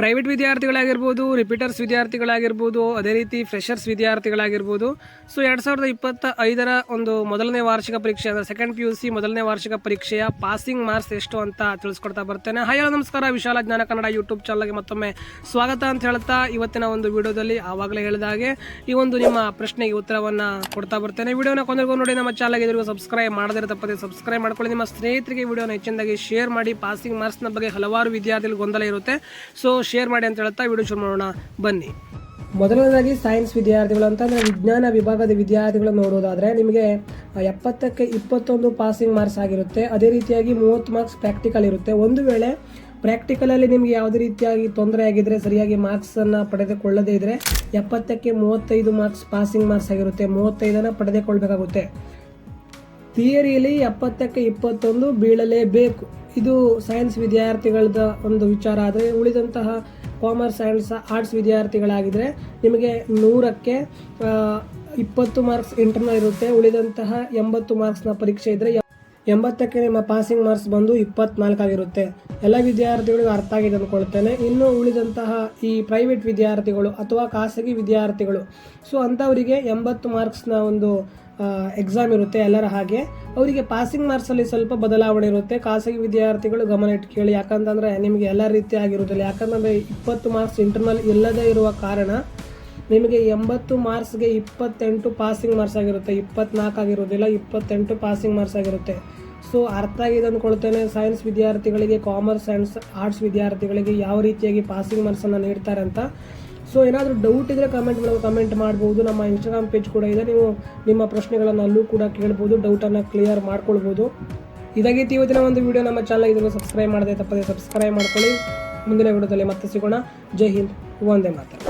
Private ವಿದ್ಯಾರ್ಥಿಗಳಾಗಿರ್ಬೋದು repeaters ವಿದ್ಯಾರ್ಥಿಗಳಾಗಿರ್ಬೋದು, ಅದೇ ರೀತಿ freshers ವಿದ್ಯಾರ್ಥಿಗಳಾಗಿರ್ಬೋದು. So ಎರಡು ಸಾವಿರದ ಇಪ್ಪತ್ತ ಐದರ ಒಂದು ಮೊದಲನೇ ವಾರ್ಷಿಕ ಪರೀಕ್ಷೆ, ಅಂದರೆ ಸೆಕೆಂಡ್ ಪಿ ಯು ಸಿ ಮೊದಲನೇ ವಾರ್ಷಿಕ ಪರೀಕ್ಷೆಯ ಪಾಸಿಂಗ್ ಮಾರ್ಕ್ಸ್ ಎಷ್ಟು ಅಂತ ತಿಳಿಸ್ಕೊಡ್ತಾ ಬರ್ತೇನೆ. ಹಾಯ್ ನಮಸ್ಕಾರ. ವಿಶಾಲ ಜ್ಞಾನ ಕನ್ನಡ ಯೂಟ್ಯೂಬ್ ಚಾನಲ್ಗೆ ಮತ್ತೊಮ್ಮೆ ಸ್ವಾಗತ ಅಂತ ಹೇಳ್ತಾ ಇವತ್ತಿನ ಒಂದು ವಿಡಿಯೋದಲ್ಲಿ ಆವಾಗಲೇ ಹೇಳಿದ ಹಾಗೆ ಈ ಒಂದು ನಿಮ್ಮ ಪ್ರಶ್ನೆಗೆ ಉತ್ತರವನ್ನು ಕೊಡ್ತಾ ಬರ್ತೇನೆ. ವಿಡಿಯೋನ ಕೊನೆಗೂ ನೋಡಿ, ನಮ್ಮ ಚಾನಲ್ಗೆ ಇದ್ರಿಗೂ ಸಬ್ಸ್ಕ್ರೈಬ್ ಮಾಡದಿರ ತಪ್ಪದೆ ಸಬ್ಸ್ಕ್ರೈಬ್ ಮಾಡ್ಕೊಳ್ಳಿ. ನಿಮ್ಮ ಸ್ನೇಹಿತರಿಗೆ ವಿಡಿಯೋನ ಹೆಚ್ಚಿನದಾಗಿ ಶೇರ್ ಮಾಡಿ ಪಾಸಿಂಗ್ ಮಾರ್ಕ್ಸ್ನ ಬಗ್ಗೆ ಹಲವಾರು ವಿದ್ಯಾರ್ಥಿಗಳು ಗೊಂದಲ ಇರುತ್ತೆ. ಸೊ ಶೇರ್ ಮಾಡಿ ಅಂತ ಹೇಳ್ತಾ ವಿಡಿಯೋ ಶುರು ಮಾಡೋಣ. ಬನ್ನಿ. ಮೊದಲನೇದಾಗಿ ಸೈನ್ಸ್ ವಿದ್ಯಾರ್ಥಿಗಳು ಅಂತಂದರೆ ವಿಜ್ಞಾನ ವಿಭಾಗದ ವಿದ್ಯಾರ್ಥಿಗಳು ನೋಡೋದಾದರೆ ನಿಮಗೆ ಎಪ್ಪತ್ತಕ್ಕೆ ಇಪ್ಪತ್ತೊಂದು ಪಾಸಿಂಗ್ ಮಾರ್ಕ್ಸ್ ಆಗಿರುತ್ತೆ. ಅದೇ ರೀತಿಯಾಗಿ ಮೂವತ್ತು ಮಾರ್ಕ್ಸ್ ಪ್ರಾಕ್ಟಿಕಲ್ ಇರುತ್ತೆ. ಒಂದು ವೇಳೆ ಪ್ರಾಕ್ಟಿಕಲಲ್ಲಿ ನಿಮಗೆ ಯಾವುದೇ ರೀತಿಯಾಗಿ ತೊಂದರೆ ಆಗಿದ್ದರೆ ಸರಿಯಾಗಿ ಮಾರ್ಕ್ಸನ್ನು ಪಡೆದುಕೊಳ್ಳದೇ ಇದ್ದರೆ ಎಪ್ಪತ್ತಕ್ಕೆ ಮೂವತ್ತೈದು ಮಾರ್ಕ್ಸ್ ಪಾಸಿಂಗ್ ಮಾರ್ಕ್ಸ್ ಆಗಿರುತ್ತೆ. ಮೂವತ್ತೈದನ್ನು ಪಡೆದುಕೊಳ್ಬೇಕಾಗುತ್ತೆ. ಥಿಯರಿಯಲ್ಲಿ ಎಪ್ಪತ್ತಕ್ಕೆ ಇಪ್ಪತ್ತೊಂದು ಬೀಳಲೇಬೇಕು. ಇದು ಸೈನ್ಸ್ ವಿದ್ಯಾರ್ಥಿಗಳದ ಒಂದು ವಿಚಾರ ಆದರೆ ಉಳಿದಂತಹ ಕಾಮರ್ಸ್ ಆ್ಯಂಡ್ ಆರ್ಟ್ಸ್ ವಿದ್ಯಾರ್ಥಿಗಳಾಗಿದ್ದರೆ ನಿಮಗೆ ನೂರಕ್ಕೆ ಇಪ್ಪತ್ತು ಮಾರ್ಕ್ಸ್ ಇಂಟರ್ನಲ್ ಇರುತ್ತೆ, ಉಳಿದಂತಹ ಎಂಬತ್ತು ಮಾರ್ಕ್ಸ್ನ ಪರೀಕ್ಷೆ ಇದ್ದರೆ ಎಂಬತ್ತಕ್ಕೆ ನಿಮ್ಮ ಪಾಸಿಂಗ್ ಮಾರ್ಕ್ಸ್ ಬಂದು ಇಪ್ಪತ್ನಾಲ್ಕಾಗಿರುತ್ತೆ ಎಲ್ಲ ವಿದ್ಯಾರ್ಥಿಗಳಿಗೂ ಅರ್ಥ ಆಗಿದೆ ಅಂದ್ಕೊಳ್ತೇನೆ. ಇನ್ನು ಉಳಿದಂತಹ ಈ ಪ್ರೈವೇಟ್ ವಿದ್ಯಾರ್ಥಿಗಳು ಅಥವಾ ಖಾಸಗಿ ವಿದ್ಯಾರ್ಥಿಗಳು, ಸೊ ಅಂಥವರಿಗೆ ಎಂಬತ್ತು ಮಾರ್ಕ್ಸ್ನ ಒಂದು ಎಕ್ಸಾಮ್ ಇರುತ್ತೆ ಎಲ್ಲರ ಹಾಗೆ. ಅವರಿಗೆ ಪಾಸಿಂಗ್ ಮಾರ್ಕ್ಸಲ್ಲಿ ಸ್ವಲ್ಪ ಬದಲಾವಣೆ ಇರುತ್ತೆ. ಖಾಸಗಿ ವಿದ್ಯಾರ್ಥಿಗಳು ಗಮನ ಇಟ್ಟು ಕೇಳಿ ಯಾಕಂತಂದರೆ ನಿಮಗೆ ಎಲ್ಲ ರೀತಿಯಾಗಿರುವುದಿಲ್ಲ ಯಾಕಂತಂದರೆ ಇಪ್ಪತ್ತು ಮಾರ್ಕ್ಸ್ ಇಂಟರ್ನಲ್ ಇಲ್ಲದೇ ಇರುವ ಕಾರಣ ನಿಮಗೆ ಎಂಬತ್ತು ಮಾರ್ಕ್ಸ್ಗೆ ಇಪ್ಪತ್ತೆಂಟು ಪಾಸಿಂಗ್ ಮಾರ್ಕ್ಸ್ ಆಗಿರುತ್ತೆ. ಇಪ್ಪತ್ನಾಲ್ಕು ಆಗಿರೋದಿಲ್ಲ ಇಪ್ಪತ್ತೆಂಟು ಪಾಸಿಂಗ್ ಮಾರ್ಕ್ಸ್ ಆಗಿರುತ್ತೆ. ಸೊ ಅರ್ಥ ಆಗಿದೆ ಅಂದ್ಕೊಳ್ತೇನೆ ಸೈನ್ಸ್ ವಿದ್ಯಾರ್ಥಿಗಳಿಗೆ ಕಾಮರ್ಸ್ ಆ್ಯಂಡ್ ಆರ್ಟ್ಸ್ ವಿದ್ಯಾರ್ಥಿಗಳಿಗೆ ಯಾವ ರೀತಿಯಾಗಿ ಪಾಸಿಂಗ್ ಮಾರ್ಕ್ಸನ್ನು ನೀಡ್ತಾರೆ ಅಂತ. ಸೊ ಏನಾದರೂ ಡೌಟ್ ಇದ್ದರೆ ಕಮೆಂಟ್ ಮಾಡೋದು ಕಮೆಂಟ್ ಮಾಡ್ಬೋದು. ನಮ್ಮ ಇನ್ಸ್ಟಾಗ್ರಾಮ್ ಪೇಜ್ ಕೂಡ ಇದೆ. ನೀವು ನಿಮ್ಮ ಪ್ರಶ್ನೆಗಳನ್ನು ಅಲ್ಲೂ ಕೂಡ ಕೇಳ್ಬೋದು. ಡೌಟನ್ನು ಕ್ಲಿಯರ್ ಮಾಡ್ಕೊಳ್ಬೋದು. ಇದಾಗಿತ್ತು ಇವತ್ತಿನ ಒಂದು ವಿಡಿಯೋ ನಮ್ಮ ಚಾನಲ್ ಇದನ್ನು ಸಬ್ಸ್ಕ್ರೈಬ್ ಮಾಡದೆ ತಪ್ಪದೆ ಸಬ್ಸ್ಕ್ರೈಬ್ ಮಾಡ್ಕೊಳ್ಳಿ. ಮುಂದಿನ ವಿಡಿಯೋದಲ್ಲಿ ಮತ್ತೆ ಸಿಗೋಣ. ಜೈ ಹಿಂದ್. ಒಂದೇ ಮಾತು